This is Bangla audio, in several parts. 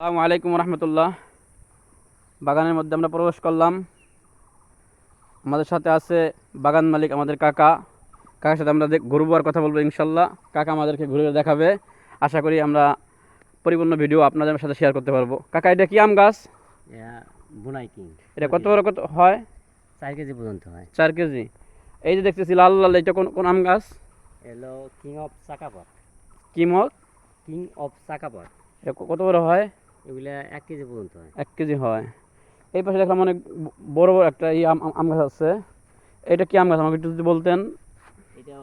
আসসালামু আলাইকুম রহমতুল্লাহ। বাগানের মধ্যে আমরা প্রবেশ করলাম। আমাদের সাথে আছে বাগান মালিক আমাদের কাকা। কাকার সাথে আমরা দেখ- ঘুরবো আর কথা বলব ইনশাল্লাহ। কাকা আমাদেরকে ঘুরে দেখাবে। আশা করি আমরা পরিপূর্ণ ভিডিও আপনাদের সাথে শেয়ার করতে পারব। কাকা এটা কি আম গাছ? Brunei king. এটা কত বড় কত হয়? চার কেজি পর্যন্ত হয়। চার কেজি। এই যে দেখতেছি লাল লাল এটা কোন কোন আম গাছ? এলো কিং অফ চাকাপট কি মগ কিং অফ চাকাপট এটা কত বড় হয়? এগুলা এক কেজি পর্যন্ত হয়। এক কেজি হয়। এই পাশে দেখলাম অনেক বড় বড় একটা আম গাছ আছে। এটা কি আম গাছ? আমাকে একটু যদি বলতেন। এটা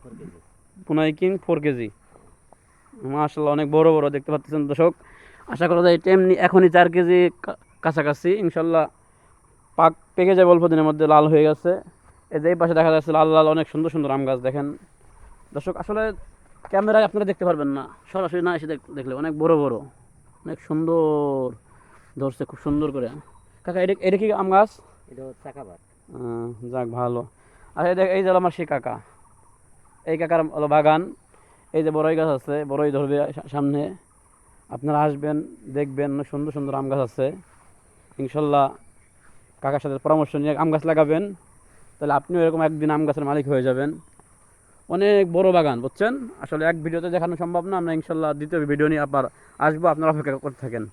four KG. Brunei king four KG. মাশাল্লাহ অনেক বড় বড় দেখতে পাচ্ছেন দর্শক। আশা করা যায় এটা এমনি এখনই চার কেজি কাছাকাছি। ইনশাল্লাহ পাক পেকে যাবে অল্প দিনের মধ্যে লাল হয়ে গেছে। এই যে এই পাশে দেখা যাচ্ছে লাল লাল অনেক সুন্দর সুন্দর আম গাছ দেখেন। দর্শক আসলে ক্যামেরায় আপনারা দেখতে পারবেন না। সরাসরি না এসে দেখলে। অনেক বড় বড়। অনেক সুন্দর। ধরছে খুব সুন্দর করে। কাকা এটা এটা কি আম গাছ? যাক ভালো। আর এই দেখ এই যে আমার সেই কাকা। এই কাকার হলো বাগান। এই যে বড়ই গাছ আছে বড়ই ধরবে সামনে। আপনারা আসবেন দেখবেন অনেক সুন্দর সুন্দর আম গাছ আছে। ইনশাল্লাহ কাকার সাথে পরামর্শ নিয়ে আম গাছ লাগাবেন। তাহলে আপনিও এরকম একদিন আম গাছের মালিক হয়ে যাবেন। অনেক বড় বাগান, বুঝছেন? আসলে এক ভিডিওতে দেখানো সম্ভব না, আমরা ইনশাল্লাহ দ্বিতীয় ভিডিও নিয়ে আবার আসব, আপনারা অপেক্ষা করতে থাকেন।